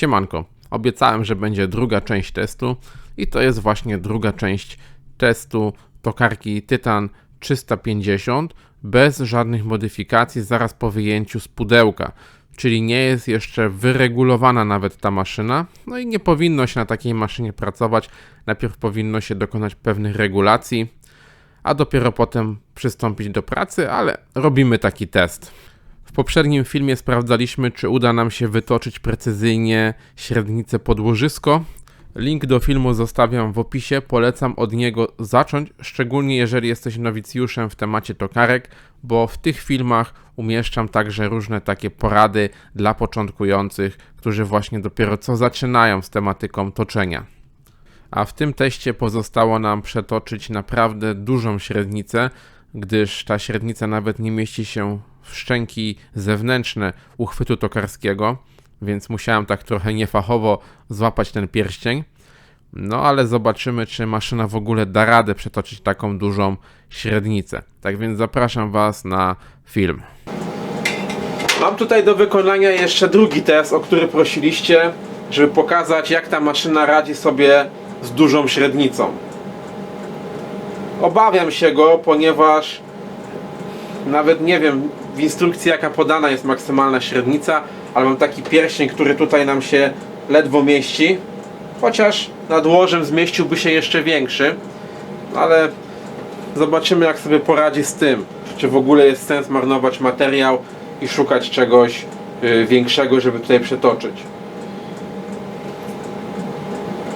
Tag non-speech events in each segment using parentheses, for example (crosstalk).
Siemanko, obiecałem, że będzie druga część testu i to jest właśnie druga część testu tokarki Tytan 350 bez żadnych modyfikacji zaraz po wyjęciu z pudełka. Czyli nie jest jeszcze wyregulowana nawet ta maszyna, no i nie powinno się na takiej maszynie pracować. Najpierw powinno się dokonać pewnych regulacji, a dopiero potem przystąpić do pracy, ale robimy taki test. W poprzednim filmie sprawdzaliśmy, czy uda nam się wytoczyć precyzyjnie średnicę podłożysko. Link do filmu zostawiam w opisie, polecam od niego zacząć, szczególnie jeżeli jesteś nowicjuszem w temacie tokarek, bo w tych filmach umieszczam także różne takie porady dla początkujących, którzy właśnie dopiero co zaczynają z tematyką toczenia a w tym teście pozostało nam przetoczyć naprawdę dużą średnicę, gdyż ta średnica nawet nie mieści się szczęki zewnętrzne uchwytu tokarskiego, więc musiałem tak trochę niefachowo złapać ten pierścień. No ale zobaczymy, czy maszyna w ogóle da radę przetoczyć taką dużą średnicę. Tak więc zapraszam Was na film. Mam tutaj do wykonania jeszcze drugi test, o który prosiliście, żeby pokazać jak ta maszyna radzi sobie z dużą średnicą. Obawiam się go, ponieważ nawet nie wiem w instrukcji jaka podana jest maksymalna średnica, ale mam taki pierścień, który tutaj nam się ledwo mieści. Chociaż nad łożem zmieściłby się jeszcze większy, ale zobaczymy jak sobie poradzi z tym. Czy w ogóle jest sens marnować materiał i szukać czegoś y, większego, żeby tutaj przetoczyć.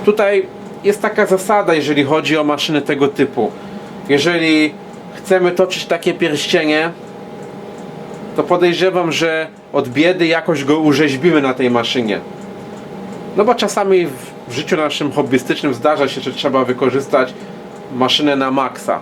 Tutaj jest taka zasada, jeżeli chodzi o maszyny tego typu. Jeżeli chcemy toczyć takie pierścienie, to podejrzewam, że od biedy jakoś go urzeźbimy na tej maszynie. No bo czasami w życiu naszym hobbystycznym zdarza się, że trzeba wykorzystać maszynę na maksa.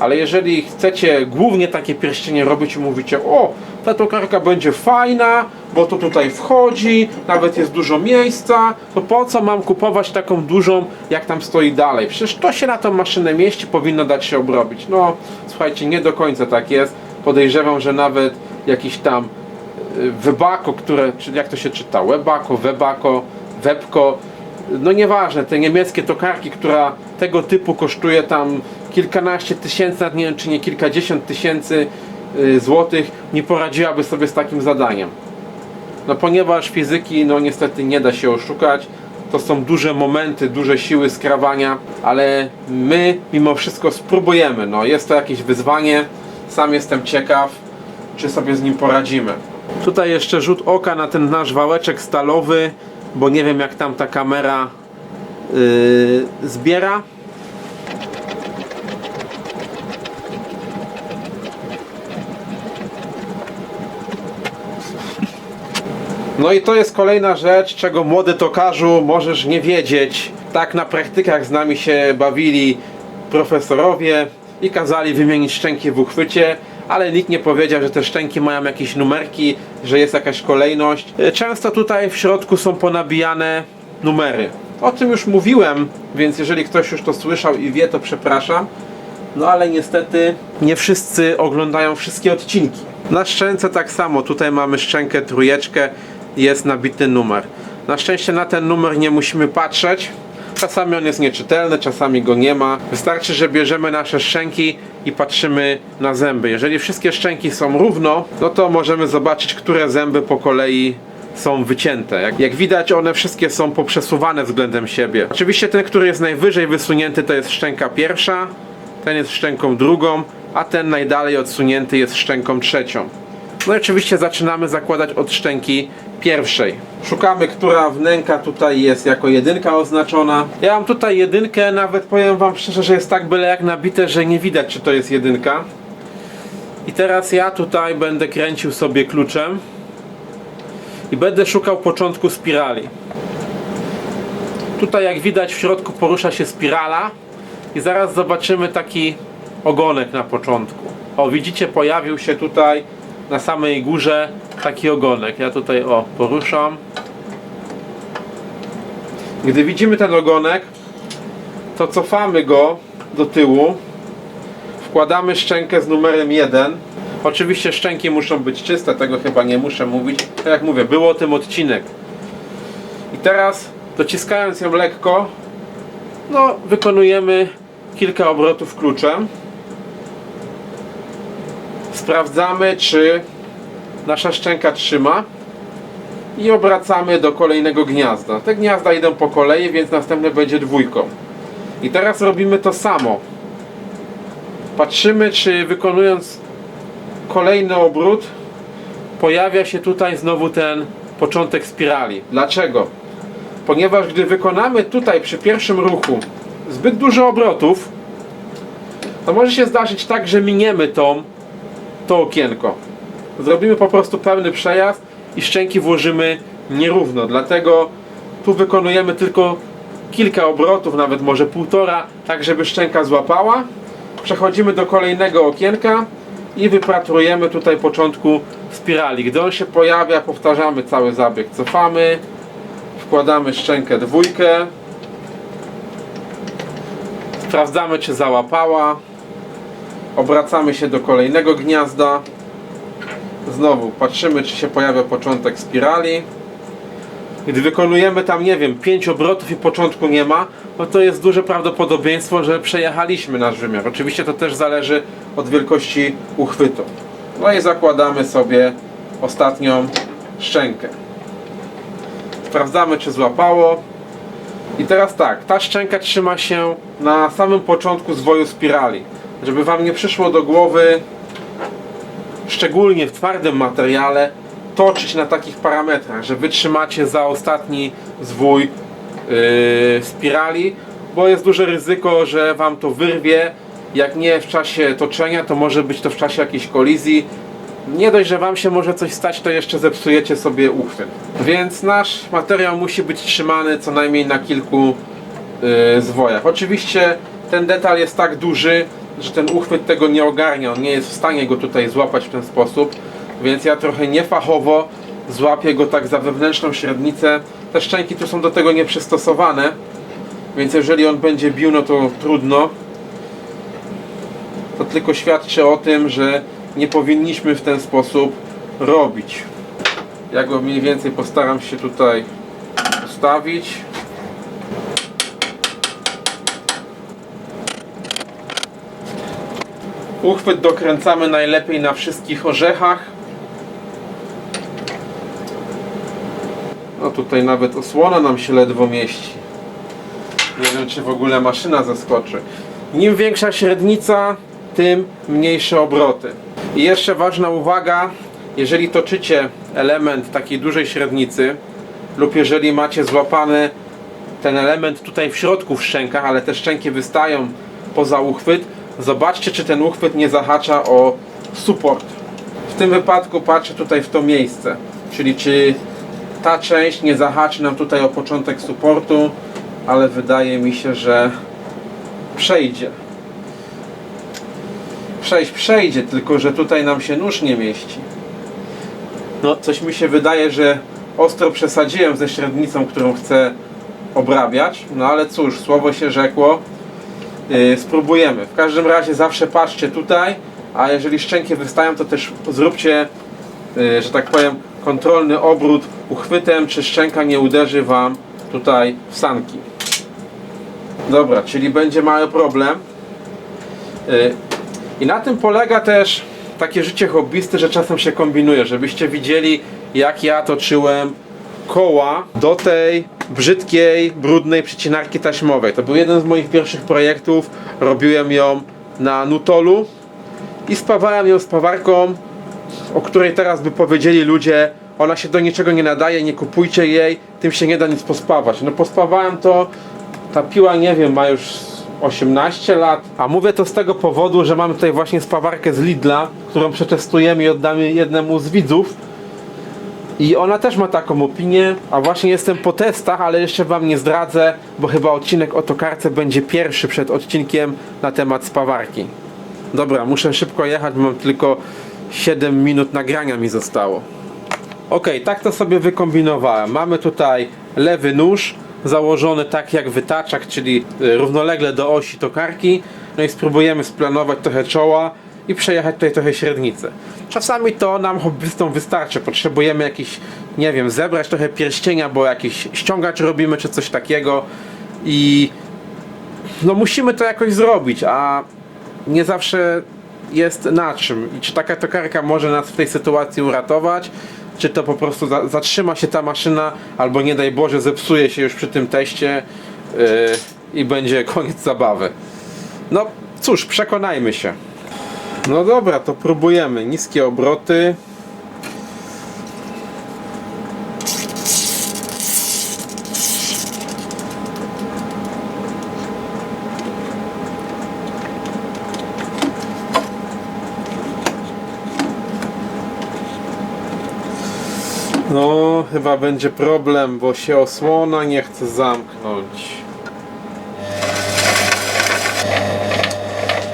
Ale jeżeli chcecie głównie takie pierścienie robić i mówicie, o, ta tokarka będzie fajna, bo to tutaj wchodzi, nawet jest dużo miejsca, to po co mam kupować taką dużą, jak tam stoi dalej? Przecież to się na tą maszynę mieści, powinno dać się obrobić. No, słuchajcie, nie do końca tak jest. Podejrzewam, że nawet jakiś tam y, webako, które, jak to się czyta, webako, webako, webko, no nieważne, te niemieckie tokarki, która tego typu kosztuje tam kilkanaście tysięcy, nie wiem czy nie kilkadziesiąt tysięcy złotych, nie poradziłaby sobie z takim zadaniem. No ponieważ fizyki, no niestety nie da się oszukać, to są duże momenty, duże siły skrawania, ale my mimo wszystko spróbujemy. No jest to jakieś wyzwanie, sam jestem ciekaw, czy sobie z nim poradzimy. Tutaj jeszcze rzut oka na ten nasz wałeczek stalowy, bo nie wiem jak tam ta kamera yy, zbiera. No i to jest kolejna rzecz, czego młody tokarzu możesz nie wiedzieć. Tak na praktykach z nami się bawili profesorowie i kazali wymienić szczęki w uchwycie, ale nikt nie powiedział, że te szczęki mają jakieś numerki, że jest jakaś kolejność. Często tutaj w środku są ponabijane numery. O tym już mówiłem, więc jeżeli ktoś już to słyszał i wie, to przepraszam. No ale niestety nie wszyscy oglądają wszystkie odcinki. Na szczęce tak samo, tutaj mamy szczękę trójeczkę, jest nabity numer. Na szczęście na ten numer nie musimy patrzeć. Czasami on jest nieczytelny, czasami go nie ma. Wystarczy, że bierzemy nasze szczęki i patrzymy na zęby. Jeżeli wszystkie szczęki są równo, no to możemy zobaczyć, które zęby po kolei są wycięte. Jak, jak widać, one wszystkie są poprzesuwane względem siebie. Oczywiście ten, który jest najwyżej wysunięty, to jest szczęka pierwsza, ten jest szczęką drugą, a ten najdalej odsunięty jest szczęką trzecią. No i oczywiście zaczynamy zakładać od szczęki pierwszej. Szukamy, która wnęka tutaj jest jako jedynka oznaczona. Ja mam tutaj jedynkę, nawet powiem wam szczerze, że jest tak byle jak nabite, że nie widać czy to jest jedynka. I teraz ja tutaj będę kręcił sobie kluczem i będę szukał początku spirali. Tutaj jak widać w środku porusza się spirala i zaraz zobaczymy taki ogonek na początku. O widzicie pojawił się tutaj na samej górze taki ogonek. Ja tutaj o poruszam. Gdy widzimy ten ogonek, to cofamy go do tyłu. Wkładamy szczękę z numerem 1. Oczywiście szczęki muszą być czyste, tego chyba nie muszę mówić. Tak jak mówię, było o tym odcinek. I teraz dociskając ją lekko, no wykonujemy kilka obrotów kluczem. Sprawdzamy, czy nasza szczęka trzyma i obracamy do kolejnego gniazda. Te gniazda idą po kolei, więc następne będzie dwójką. I teraz robimy to samo. Patrzymy, czy wykonując kolejny obrót, pojawia się tutaj znowu ten początek spirali. Dlaczego? Ponieważ gdy wykonamy tutaj przy pierwszym ruchu zbyt dużo obrotów, to może się zdarzyć tak, że miniemy tą, to okienko. Zrobimy po prostu pełny przejazd i szczęki włożymy nierówno. Dlatego tu wykonujemy tylko kilka obrotów, nawet może półtora, tak żeby szczęka złapała. Przechodzimy do kolejnego okienka i wypratrujemy tutaj początku spirali. Gdy on się pojawia, powtarzamy cały zabieg. Cofamy, wkładamy szczękę dwójkę, sprawdzamy czy załapała, obracamy się do kolejnego gniazda, znowu patrzymy czy się pojawia początek spirali. Gdy wykonujemy tam, nie wiem, 5 obrotów i początku nie ma, no to jest duże prawdopodobieństwo, że przejechaliśmy nasz wymiar. Oczywiście to też zależy od wielkości uchwytu. No i zakładamy sobie ostatnią szczękę. Sprawdzamy, czy złapało. I teraz tak, ta szczęka trzyma się na samym początku zwoju spirali. Żeby Wam nie przyszło do głowy, szczególnie w twardym materiale, toczyć na takich parametrach, że wytrzymacie za ostatni zwój yy, spirali, bo jest duże ryzyko, że Wam to wyrwie. Jak nie w czasie toczenia, to może być to w czasie jakiejś kolizji. Nie dość, że Wam się może coś stać, to jeszcze zepsujecie sobie uchwyt. Więc nasz materiał musi być trzymany co najmniej na kilku yy, zwojach. Oczywiście ten detal jest tak duży, że ten uchwyt tego nie ogarnia. On nie jest w stanie go tutaj złapać w ten sposób. Więc ja trochę niefachowo złapię go tak za wewnętrzną średnicę. Te szczęki tu są do tego nieprzystosowane. Więc jeżeli on będzie bił, no to trudno. To tylko świadczy o tym, że nie powinniśmy w ten sposób robić. Ja go mniej więcej postaram się tutaj ustawić. Uchwyt dokręcamy najlepiej na wszystkich orzechach. No tutaj nawet osłona nam się ledwo mieści. Nie wiem czy w ogóle maszyna zaskoczy. Im większa średnica, tym mniejsze obroty. I jeszcze ważna uwaga, jeżeli toczycie element takiej dużej średnicy lub jeżeli macie złapany ten element tutaj w środku w szczękach, ale te szczęki wystają poza uchwyt, zobaczcie czy ten uchwyt nie zahacza o support. W tym wypadku patrzę tutaj w to miejsce, czyli czy ta część nie zahaczy nam tutaj o początek supportu, ale wydaje mi się, że przejdzie. Przejść przejdzie, tylko że tutaj nam się nóż nie mieści. No, coś mi się wydaje, że ostro przesadziłem ze średnicą, którą chcę obrabiać. No ale cóż, słowo się rzekło. Yy, spróbujemy. W każdym razie zawsze patrzcie tutaj, a jeżeli szczęki wystają, to też zróbcie, yy, że tak powiem, kontrolny obrót uchwytem, czy szczęka nie uderzy Wam tutaj w sanki. Dobra, czyli będzie mały problem. Yy, I na tym polega też takie życie hobbysty, że czasem się kombinuje, żebyście widzieli jak ja toczyłem koła do tej brzydkiej, brudnej przycinarki taśmowej. To był jeden z moich pierwszych projektów. Robiłem ją na Nutolu i spawałem ją spawarką, o której teraz by powiedzieli ludzie, ona się do niczego nie nadaje, nie kupujcie jej, tym się nie da nic pospawać. No pospawałem to, ta piła nie wiem, ma już 18 lat. A mówię to z tego powodu, że mamy tutaj właśnie spawarkę z Lidla, którą przetestujemy i oddamy jednemu z widzów. I ona też ma taką opinię, a właśnie jestem po testach, ale jeszcze wam nie zdradzę, bo chyba odcinek o tokarce będzie pierwszy przed odcinkiem na temat spawarki. Dobra, muszę szybko jechać, mam tylko 7 minut nagrania mi zostało. Ok, tak to sobie wykombinowałem. Mamy tutaj lewy nóż założony tak jak wytaczak, czyli y, równolegle do osi tokarki. No i spróbujemy splanować trochę czoła i przejechać tutaj trochę średnicę. Czasami to nam hobbystom wystarczy. Potrzebujemy jakichś nie wiem, zebrać trochę pierścienia, bo jakiś ściągacz robimy, czy coś takiego i no musimy to jakoś zrobić, a nie zawsze jest na czym. I czy taka tokarka może nas w tej sytuacji uratować, czy to po prostu za, zatrzyma się ta maszyna, albo nie daj Boże zepsuje się już przy tym teście yy, i będzie koniec zabawy. No cóż, przekonajmy się. No dobra, to próbujemy. Niskie obroty. No, chyba będzie problem, bo się osłona nie chce zamknąć.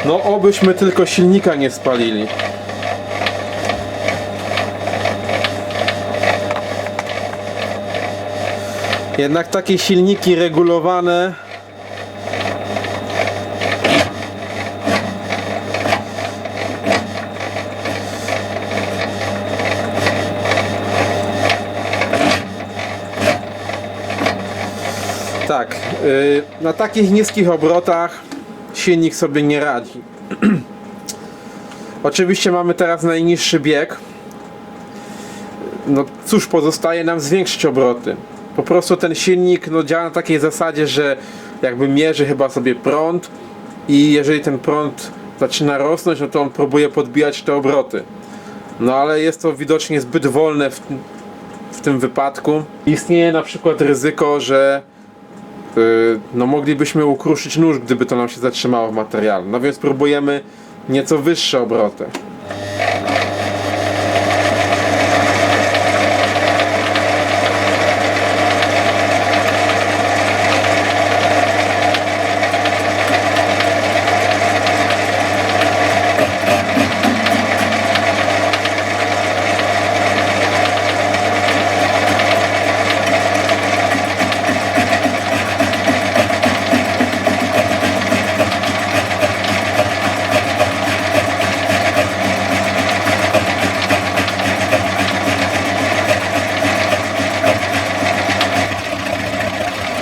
No, obyśmy tylko silnika nie spalili. Jednak takie silniki regulowane Tak, yy, na takich niskich obrotach silnik sobie nie radzi. (clears throat) Oczywiście mamy teraz najniższy bieg. No cóż, pozostaje nam zwiększyć obroty. Po prostu ten silnik no, działa na takiej zasadzie, że jakby mierzy chyba sobie prąd i jeżeli ten prąd zaczyna rosnąć, no to on próbuje podbijać te obroty. No ale jest to widocznie zbyt wolne w, w tym wypadku. Istnieje na przykład ryzyko, że no moglibyśmy ukruszyć nóż, gdyby to nam się zatrzymało w materiale. No więc próbujemy nieco wyższe obroty.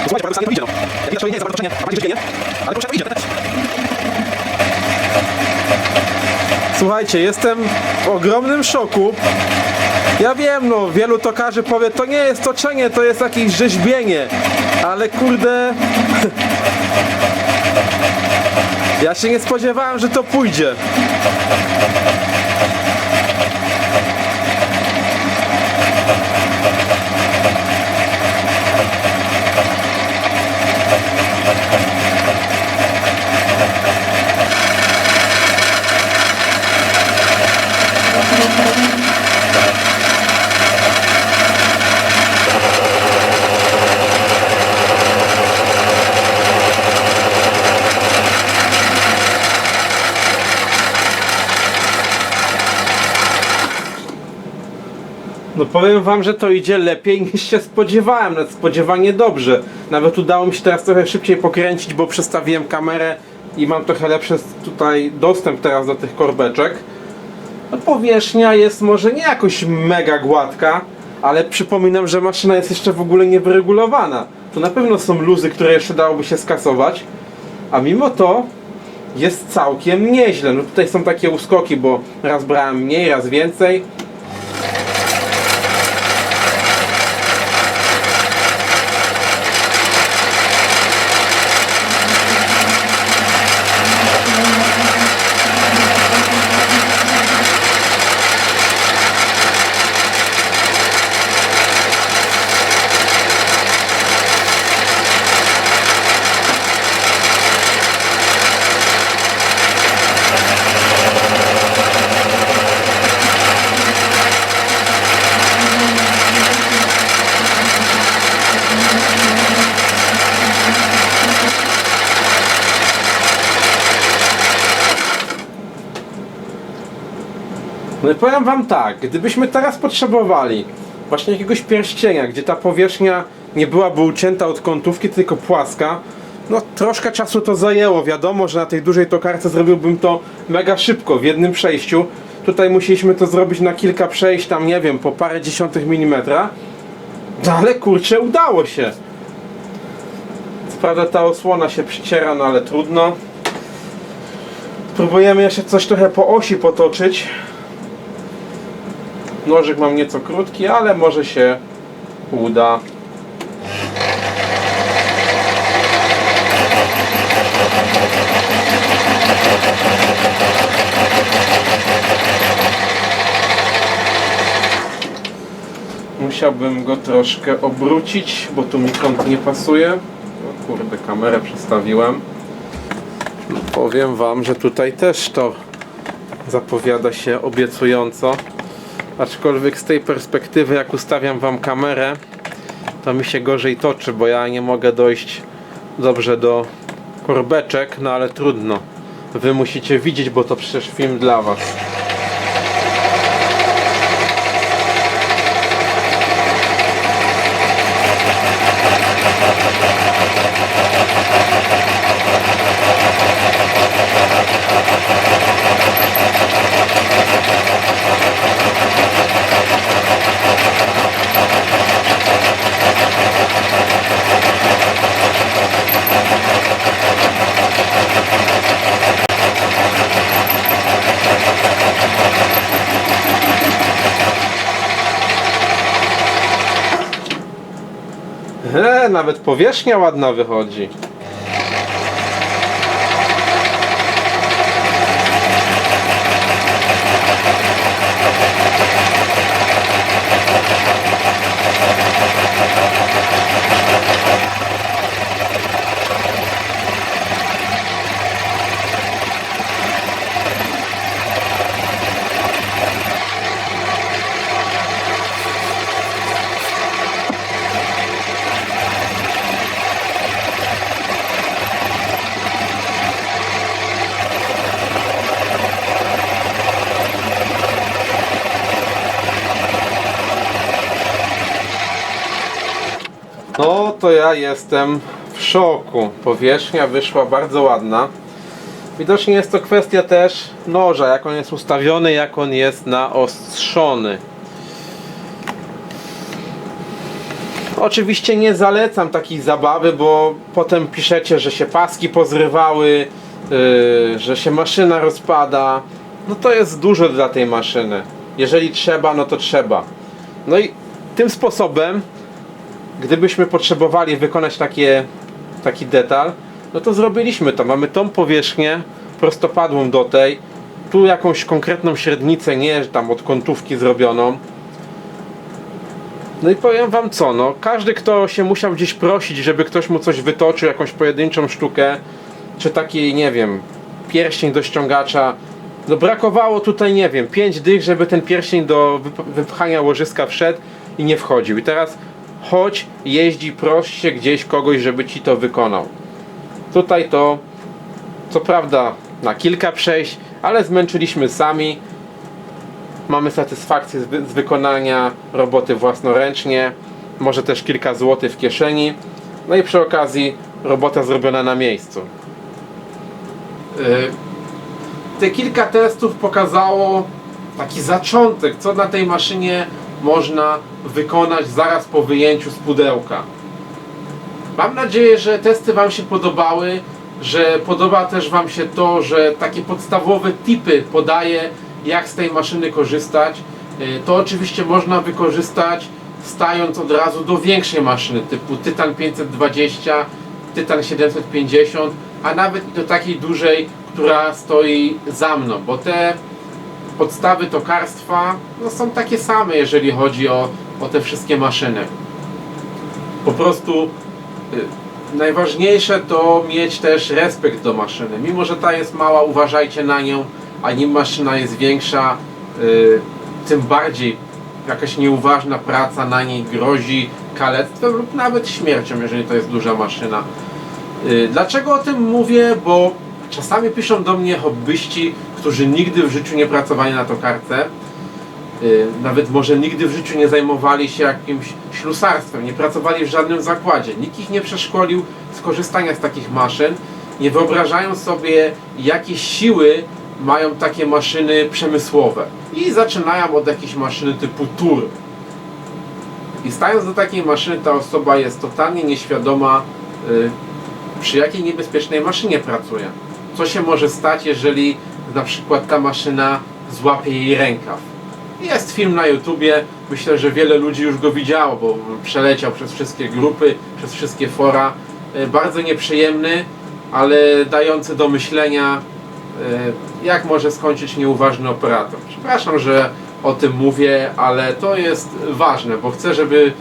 Słuchajcie, prawie wcale nie wyjdzie, no. Jak widać, to nie jest za bardzo toczenie, bardziej wyśpienie, ale kurczę, wyjdzie. Słuchajcie, jestem w ogromnym szoku. Ja wiem, no, wielu tokarzy powie, to nie jest toczenie, to jest jakieś rzeźbienie. Ale kurde... (laughs) Ja się nie spodziewałem, że to pójdzie. No powiem wam, że to idzie lepiej (laughs) niż się spodziewałem, nawet spodziewanie dobrze. Nawet udało mi się teraz trochę szybciej pokręcić, bo przestawiłem kamerę i mam trochę lepszy tutaj dostęp teraz do tych korbeczek. No powierzchnia jest może nie jakoś mega gładka, ale przypominam, że maszyna jest jeszcze w ogóle niewyregulowana. To na pewno są luzy, które jeszcze dałoby się skasować, a mimo to jest całkiem nieźle. No tutaj są takie uskoki, bo raz brałem mniej, raz więcej. Powiem wam tak, gdybyśmy teraz potrzebowali właśnie jakiegoś pierścienia, gdzie ta powierzchnia nie byłaby ucięta od kątówki, tylko płaska, no troszkę czasu to zajęło. Wiadomo, że na tej dużej tokarce zrobiłbym to mega szybko, w jednym przejściu. Tutaj musieliśmy to zrobić na kilka przejść, tam nie wiem, po parę dziesiątych milimetra. No ale kurczę, udało się. Co prawda ta osłona się przyciera, no ale trudno. Próbujemy jeszcze coś trochę po osi potoczyć. Nożyk mam nieco krótki, ale może się uda. Musiałbym go troszkę obrócić, bo tu mi kąt nie pasuje. O kurde, kamerę przestawiłem. Powiem Wam, że tutaj też to zapowiada się obiecująco. Aczkolwiek z tej perspektywy, jak ustawiam Wam kamerę, to mi się gorzej toczy, bo ja nie mogę dojść dobrze do korbeczek, no ale trudno. Wy musicie widzieć, bo to przecież film dla Was. Nawet powierzchnia ładna wychodzi. No to ja jestem w szoku. Powierzchnia wyszła bardzo ładna. Widocznie jest to kwestia też noża, jak on jest ustawiony, jak on jest naostrzony. Oczywiście nie zalecam takiej zabawy, bo potem piszecie, że się paski pozrywały, yy, że się maszyna rozpada. No to jest dużo dla tej maszyny. Jeżeli trzeba, no to trzeba. No i tym sposobem gdybyśmy potrzebowali wykonać takie, taki detal, no to zrobiliśmy to. Mamy tą powierzchnię prostopadłą do tej, tu jakąś konkretną średnicę, nie tam od kątówki zrobioną. No i powiem wam co, no każdy kto się musiał gdzieś prosić, żeby ktoś mu coś wytoczył, jakąś pojedynczą sztukę, czy taki, nie wiem, pierścień do ściągacza, no brakowało tutaj, nie wiem, 5 dych, żeby ten pierścień do wyp- wypchania łożyska wszedł i nie wchodził. I teraz chodź, jeździ, proś się gdzieś kogoś, żeby ci to wykonał. Tutaj to, co prawda, na kilka przejść, ale zmęczyliśmy sami. Mamy satysfakcję z, wy- z wykonania roboty własnoręcznie. Może też kilka złotych w kieszeni. No i przy okazji robota zrobiona na miejscu. Yy, te kilka testów pokazało taki zaczątek, co na tej maszynie można wykonać zaraz po wyjęciu z pudełka. Mam nadzieję, że testy Wam się podobały, że podoba też Wam się to, że takie podstawowe tipy podaję, jak z tej maszyny korzystać. Y, To oczywiście można wykorzystać stając od razu do większej maszyny typu Tytan 520, Tytan 750, a nawet do takiej dużej, która stoi za mną, bo te podstawy tokarstwa no, są takie same, jeżeli chodzi o, o te wszystkie maszyny. Po prostu y, najważniejsze to mieć też respekt do maszyny. Mimo, że ta jest mała, uważajcie na nią, a nim maszyna jest większa, y, tym bardziej jakaś nieuważna praca na niej grozi kalectwem lub nawet śmiercią, jeżeli to jest duża maszyna. Y, Dlaczego o tym mówię? Bo czasami piszą do mnie hobbyści, którzy nigdy w życiu nie pracowali na tokarce, y, nawet może nigdy w życiu nie zajmowali się jakimś ślusarstwem, nie pracowali w żadnym zakładzie, nikt ich nie przeszkolił z korzystania z takich maszyn, nie wyobrażają sobie jakie siły mają takie maszyny przemysłowe i zaczynają od jakiejś maszyny typu TUR. I stając do takiej maszyny, ta osoba jest totalnie nieświadoma, y, przy jakiej niebezpiecznej maszynie pracuje. Co się może stać, jeżeli na przykład ta maszyna złapie jej rękaw. Jest film na YouTubie, myślę, że wiele ludzi już go widziało, bo przeleciał przez wszystkie grupy, przez wszystkie fora. Y, Bardzo nieprzyjemny, ale dający do myślenia, y, jak może skończyć nieuważny operator. Przepraszam, że o tym mówię, ale to jest ważne, bo chcę, żeby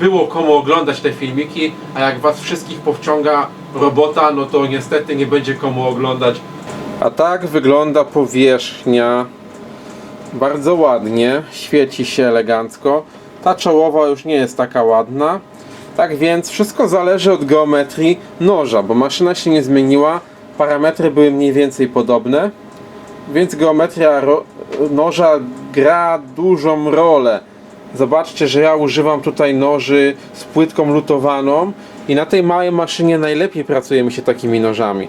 było komu oglądać te filmiki, a jak was wszystkich powciąga robota, no to niestety nie będzie komu oglądać. A tak wygląda powierzchnia. Bardzo ładnie, świeci się elegancko. Ta czołowa już nie jest taka ładna. Tak więc wszystko zależy od geometrii noża, bo maszyna się nie zmieniła, parametry były mniej więcej podobne, więc geometria noża gra dużą rolę. Zobaczcie, że ja używam tutaj noży z płytką lutowaną i na tej małej maszynie najlepiej pracuje mi się takimi nożami,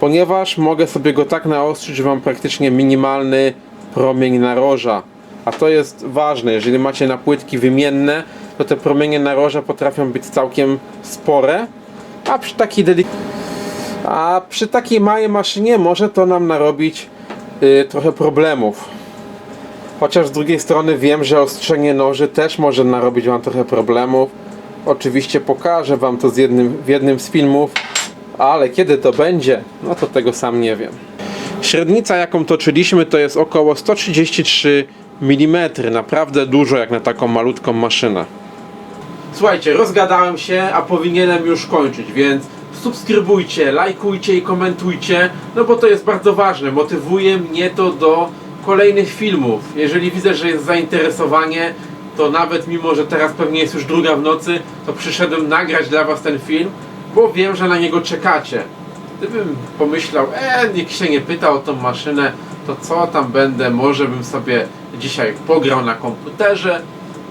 ponieważ mogę sobie go tak naostrzyć, że mam praktycznie minimalny promień naroża. A to jest ważne, jeżeli macie na płytki wymienne, to te promienie naroża potrafią być całkiem spore, a przy takiej delik- a przy takiej małej maszynie może to nam narobić y, trochę problemów. Chociaż z drugiej strony wiem, że ostrzenie noży też może narobić Wam trochę problemów. Oczywiście pokażę Wam to z jednym, w jednym z filmów, ale kiedy to będzie, no to tego sam nie wiem. Średnica jaką toczyliśmy to jest około 133 mm, naprawdę dużo jak na taką malutką maszynę. Słuchajcie, rozgadałem się, a powinienem już kończyć, więc subskrybujcie, lajkujcie i komentujcie, no bo to jest bardzo ważne. Motywuje mnie to do kolejnych filmów. Jeżeli widzę, że jest zainteresowanie, to nawet mimo, że teraz pewnie jest już druga w nocy, to przyszedłem nagrać dla Was ten film, bo wiem, że na niego czekacie. Gdybym pomyślał, e, nikt się nie pyta o tą maszynę, to co tam będę, może bym sobie dzisiaj pograł na komputerze,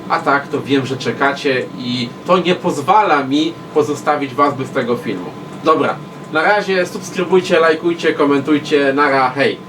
a tak to wiem, że czekacie i to nie pozwala mi pozostawić Was bez tego filmu. Dobra, na razie subskrybujcie, lajkujcie, komentujcie, nara, hej!